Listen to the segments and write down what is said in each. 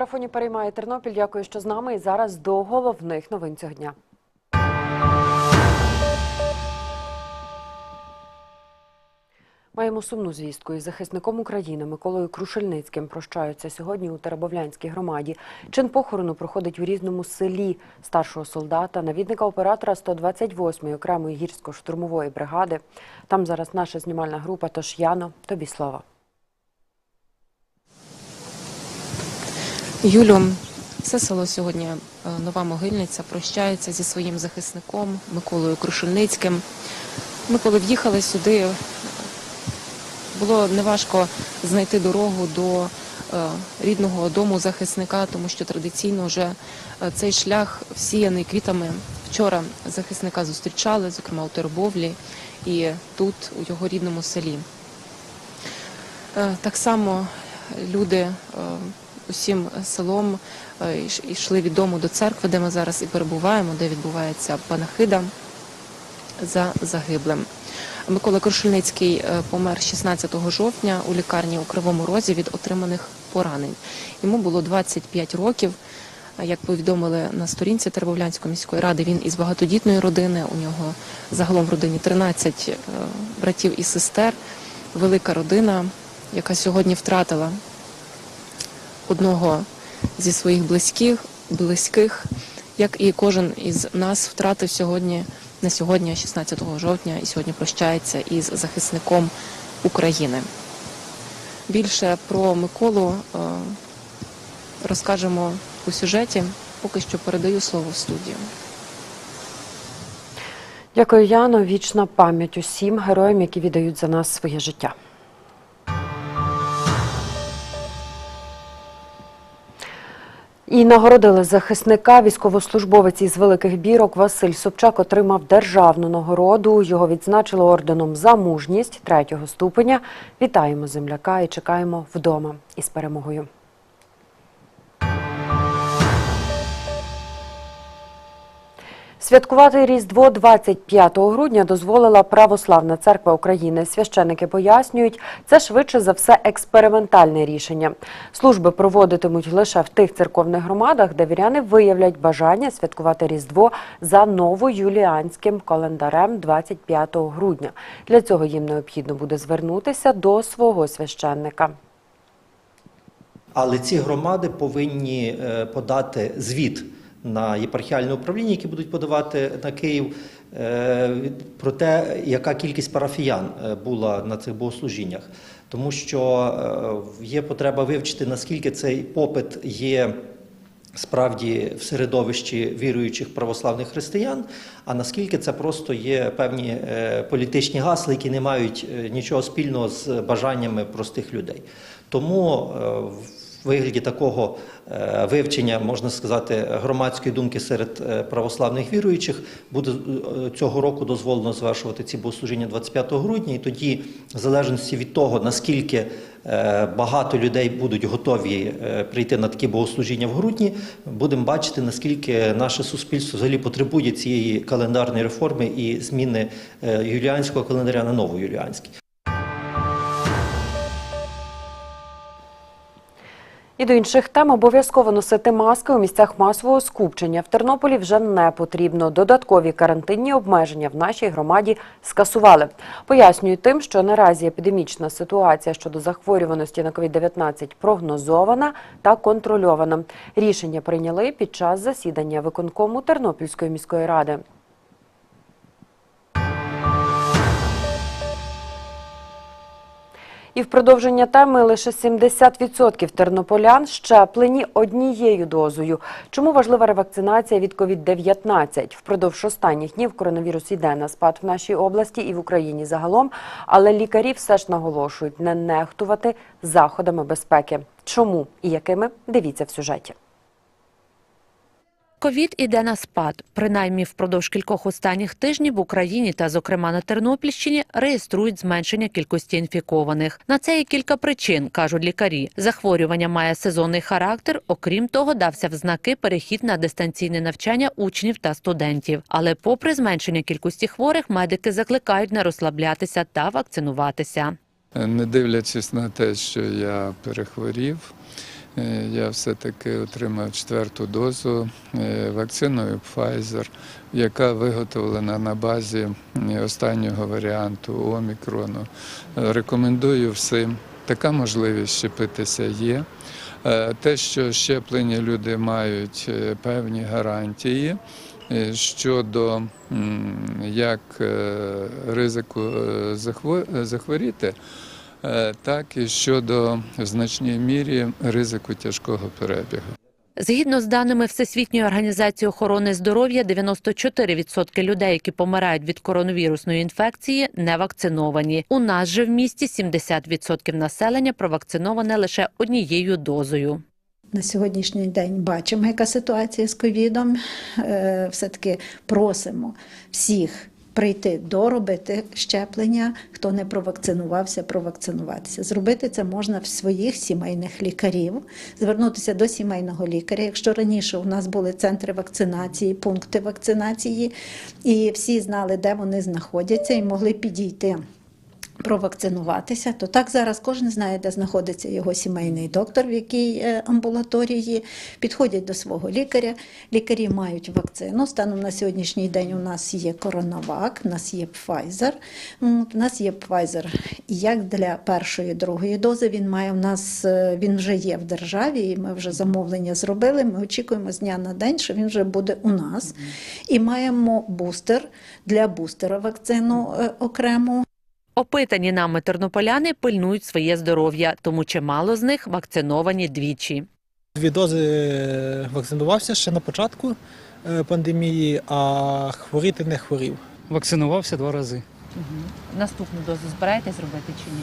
Марафоні переймає Тернопіль. Дякую, що з нами. І зараз до головних новин цього дня. Маємо сумну звістку. Із захисником України Миколою Крушельницьким прощаються сьогодні у Теребовлянській громаді. Чин похорону проходить у різному селі старшого солдата, навідника оператора 128-ї окремої гірсько-штурмової бригади. Там зараз наша знімальна група. Тож Яно, тобі слово. Юлю, все село сьогодні е, нова могильниця прощається зі своїм захисником Миколою Крушельницьким. Ми коли в'їхали сюди, е, було неважко знайти дорогу до е, рідного дому захисника, тому що традиційно вже цей шлях всіяний квітами. Вчора захисника зустрічали, зокрема у Тербовлі і тут, у його рідному селі. Так само люди усім селом е, йшли від дому до церкви, де ми зараз і перебуваємо, де відбувається панахида за загиблим. Микола Крушельницький е, помер 16 жовтня у лікарні у Кривому Розі від отриманих поранень. Йому було 25 років. Е, Як повідомили на сторінці Тербовлянської міської ради, він із багатодітної родини. У нього загалом в родині 13 е, братів і сестер. Велика родина, яка сьогодні втратила одного зі своїх близьких, близьких, як і кожен із нас втратив сьогодні на сьогодні, 16 жовтня, і сьогодні прощається із захисником України. Більше про Миколу е, розкажемо у сюжеті. Поки що передаю слово в студію. Дякую, Яно. Вічна пам'ять усім героям, які віддають за нас своє життя. І нагородили захисника. Військовослужбовець із великих бірок Василь Собчак отримав державну нагороду. Його відзначили орденом за мужність третього ступеня. Вітаємо земляка і чекаємо вдома із перемогою. Святкувати Різдво 25 грудня дозволила Православна церква України. Священники пояснюють, це швидше за все експериментальне рішення. Служби проводитимуть лише в тих церковних громадах, де віряни виявлять бажання святкувати Різдво за новоюліанським календарем 25 грудня. Для цього їм необхідно буде звернутися до свого священника. Але ці громади повинні е, подати звіт на єпархіальне управління, які будуть подавати на Київ, е, про те, яка кількість парафіян е, була на цих богослужіннях. Тому що е, є потреба вивчити, наскільки цей попит є. Справді в середовищі віруючих православних християн, а наскільки це просто є певні політичні гасли, які не мають нічого спільного з бажаннями простих людей. Тому вигляді такого е, вивчення, можна сказати, громадської думки серед е, православних віруючих буде е, цього року дозволено звершувати ці богослужіння 25 грудня, і тоді, в залежності від того, наскільки багато людей будуть готові прийти на такі богослужіння в грудні, будемо бачити, наскільки наше суспільство взагалі потребує цієї календарної реформи і зміни юліанського календаря на новоюліанський. І до інших тем обов'язково носити маски у місцях масового скупчення. В Тернополі вже не потрібно. Додаткові карантинні обмеження в нашій громаді скасували. Пояснюють тим, що наразі епідемічна ситуація щодо захворюваності на COVID-19 прогнозована та контрольована. Рішення прийняли під час засідання виконкому Тернопільської міської ради. І в продовження теми лише 70% тернополян щеплені однією дозою. Чому важлива ревакцинація від COVID-19? Впродовж останніх днів коронавірус йде на спад в нашій області і в Україні загалом, але лікарі все ж наголошують не нехтувати заходами безпеки. Чому і якими? Дивіться в сюжеті. Ковід іде на спад. Принаймні впродовж кількох останніх тижнів в Україні та, зокрема, на Тернопільщині реєструють зменшення кількості інфікованих. На це є кілька причин, кажуть лікарі. Захворювання має сезонний характер. Окрім того, дався в знаки перехід на дистанційне навчання учнів та студентів. Але, попри зменшення кількості хворих, медики закликають не розслаблятися та вакцинуватися. Не дивлячись на те, що я перехворів, Я все-таки отримав четверту дозу е, вакциною Pfizer, яка виготовлена на базі е, останнього варіанту омікрону. Е, Рекомендую всім. Така можливість щепитися є. Е, Те, що щеплені люди мають е, певні гарантії е, щодо як е, ризику е, захворіти, е, так і щодо в значній мірі ризику тяжкого перебігу. Згідно з даними Всесвітньої організації охорони здоров'я, 94% людей, які помирають від коронавірусної інфекції, не вакциновані. У нас же в місті 70% населення провакциноване лише однією дозою. На сьогоднішній день бачимо, яка ситуація з ковідом. Е, Все-таки просимо всіх прийти доробити щеплення. Хто не провакцинувався, провакцинуватися. Зробити це можна в своїх сімейних лікарів, звернутися до сімейного лікаря. Якщо раніше у нас були центри вакцинації, пункти вакцинації, і всі знали, де вони знаходяться, і могли підійти провакцинуватися, то так зараз кожен знає, де знаходиться його сімейний доктор, в якій е, амбулаторії, підходять до свого лікаря. Лікарі мають вакцину. Станом на сьогоднішній день у нас є коронавак, у нас є Pfizer. У нас є Pfizer як для першої, другої дози. Він має у нас, е, він вже є в державі, і ми вже замовлення зробили. Ми очікуємо з дня на день, що він вже буде у нас. І маємо бустер для бустера вакцину е, окрему. Опитані нами тернополяни пильнують своє здоров'я, тому чимало з них вакциновані двічі. Дві дози вакцинувався ще на початку е, пандемії, а хворіти не хворів. Вакцинувався два рази. Наступну дозу збираєтесь робити чи ні?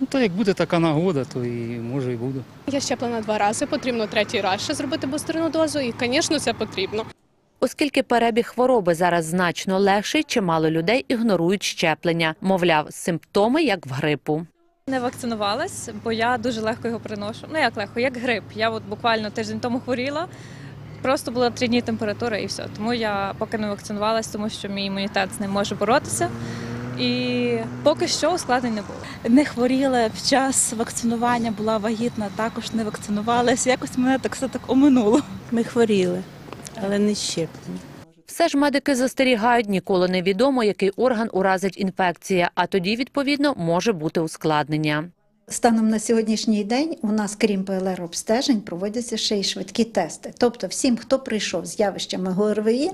Ну, то як буде така нагода, то і може і буду. Я щеплена два рази, потрібно третій раз ще зробити бустерну дозу, і, звісно, це потрібно. Оскільки перебіг хвороби зараз значно легший, чимало людей ігнорують щеплення. Мовляв, симптоми як в грипу. Не вакцинувалась, бо я дуже легко його приношу. Ну як легко, як грип. Я от буквально тиждень тому хворіла. Просто була три дні температура і все. Тому я поки не вакцинувалась, тому що мій імунітет з ним може боротися. І поки що ускладнень не було. не хворіла в час вакцинування, була вагітна, також не вакцинувалася. Якось мене так все так оминуло. Ми хворіли, але не щеплені. Все ж медики застерігають, ніколи не відомо, який орган уразить інфекція, а тоді, відповідно, може бути ускладнення. Станом на сьогоднішній день у нас, крім ПЛР-обстежень, проводяться ще й швидкі тести. Тобто, всім, хто прийшов з явищами ГОРВІ,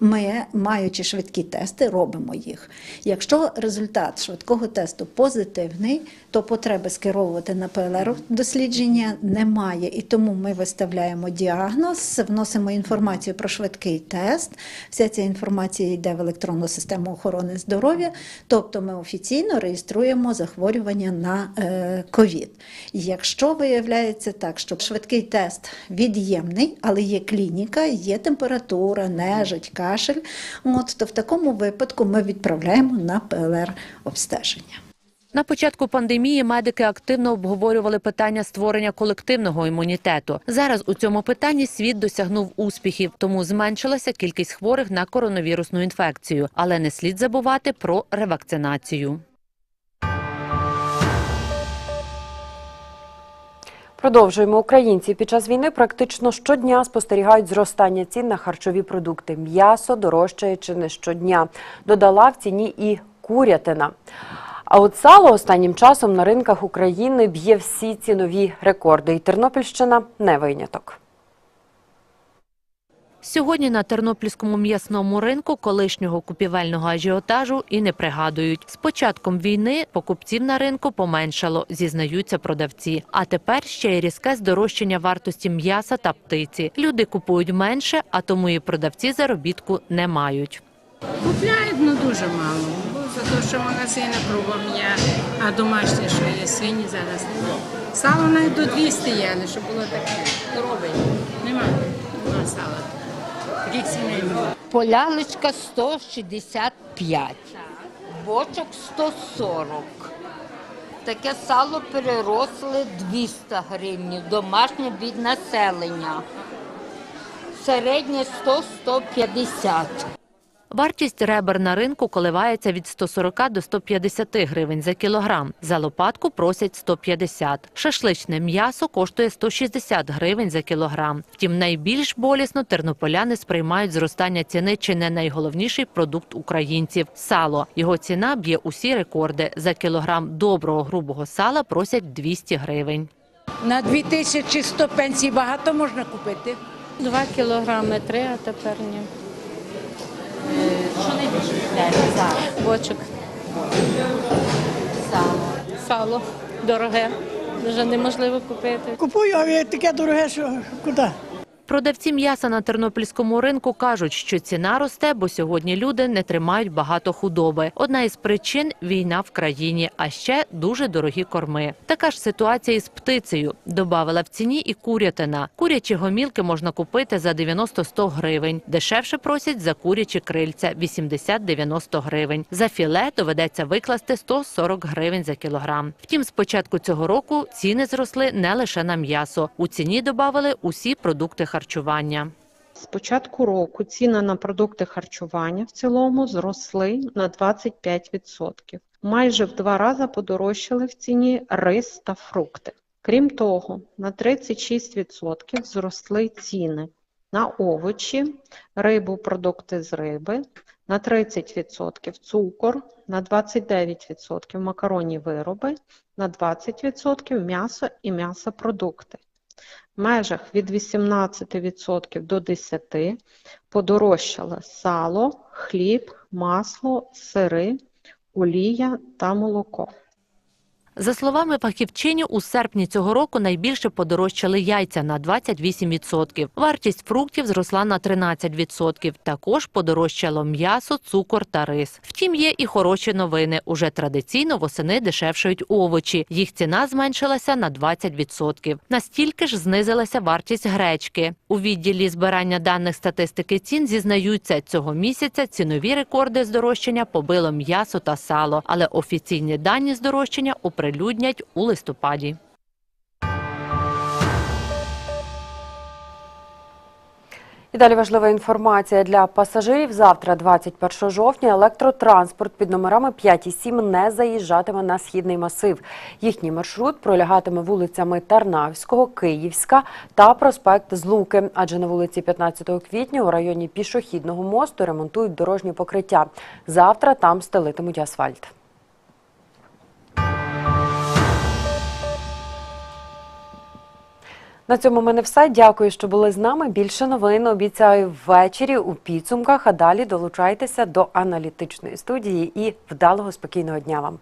ми, маючи швидкі тести, робимо їх. Якщо результат швидкого тесту позитивний, то потреби скеровувати на ПЛР-дослідження немає. І тому ми виставляємо діагноз, вносимо інформацію про швидкий тест. Вся ця інформація йде в електронну систему охорони здоров'я. Тобто ми офіційно реєструємо захворювання на е, ковід. Якщо виявляється так, що швидкий тест від'ємний, але є клініка, є температура, нежить, кашель, от, то в такому випадку ми відправляємо на ПЛР-обстеження. На початку пандемії медики активно обговорювали питання створення колективного імунітету. Зараз у цьому питанні світ досягнув успіхів, тому зменшилася кількість хворих на коронавірусну інфекцію. Але не слід забувати про ревакцинацію. Продовжуємо. Українці під час війни практично щодня спостерігають зростання цін на харчові продукти. М'ясо дорожчає чи не щодня. Додала в ціні і курятина. А от сало останнім часом на ринках України б'є всі цінові рекорди. І Тернопільщина не виняток. Сьогодні на тернопільському м'ясному ринку колишнього купівельного ажіотажу і не пригадують. З початком війни покупців на ринку поменшало, зізнаються продавці. А тепер ще й різке здорожчання вартості м'яса та птиці. Люди купують менше, а тому і продавці заробітку не мають. Купляють, ну дуже мало. За те, що магазини кругом є, а домашні, що є свині зараз немає. Сало навіть до 200 є, не щоб було таке. Коровий. Немає. Нема сала. Полялечка 165, бочок 140. Таке сало переросли 200 гривень, домашнє від населення. Середнє 100-150. Вартість ребер на ринку коливається від 140 до 150 гривень за кілограм. За лопатку просять 150. Шашличне м'ясо коштує 160 гривень за кілограм. Втім, найбільш болісно тернополяни сприймають зростання ціни чи не найголовніший продукт українців сало. Його ціна б'є усі рекорди. За кілограм доброго грубого сала просять 200 гривень. На 2100 пенсій багато можна купити. Два кілограми, три, а тепер ні. Що найбільше купляєте зараз? Бочок. Сало. Сало дороге. Вже неможливо купити. Купую, а таке дороге, що куди? Продавці м'яса на тернопільському ринку кажуть, що ціна росте, бо сьогодні люди не тримають багато худоби. Одна із причин війна в країні, а ще дуже дорогі корми. Така ж ситуація із птицею. Добавила в ціні і курятина. Курячі гомілки можна купити за 90-100 гривень. Дешевше просять за курячі крильця 80-90 гривень. За філе доведеться викласти 140 гривень за кілограм. Втім, з початку цього року ціни зросли не лише на м'ясо. У ціні додали усі продукти харчування. З початку року ціни на продукти харчування в цілому зросли на 25%. Майже в два рази подорожчали в ціні рис та фрукти. Крім того, на 36% зросли ціни на овочі, рибу, продукти з риби, на 30% цукор, на 29% макаронні вироби, на 20% м'ясо і м'ясопродукти. В межах від 18% до 10% подорожчало сало, хліб, масло, сири, олія та молоко. За словами фахівчині, у серпні цього року найбільше подорожчали яйця на 28%. Вартість фруктів зросла на 13%. Також подорожчало м'ясо, цукор та рис. Втім, є і хороші новини. Уже традиційно восени дешевшають овочі. Їх ціна зменшилася на 20%. Настільки ж знизилася вартість гречки. У відділі збирання даних статистики цін зізнаються, цього місяця цінові рекорди здорожчання побило м'ясо та сало, але офіційні дані здорожчання оприлюднять у листопаді. І далі важлива інформація для пасажирів. Завтра, 21 жовтня, електротранспорт під номерами 5 і 7 не заїжджатиме на східний масив. Їхній маршрут пролягатиме вулицями Тарнавського, Київська та проспект Злуки. Адже на вулиці 15 квітня у районі пішохідного мосту ремонтують дорожні покриття. Завтра там стелитимуть асфальт. На цьому в мене все. Дякую, що були з нами. Більше новин обіцяю ввечері у підсумках. А далі долучайтеся до аналітичної студії і вдалого спокійного дня вам.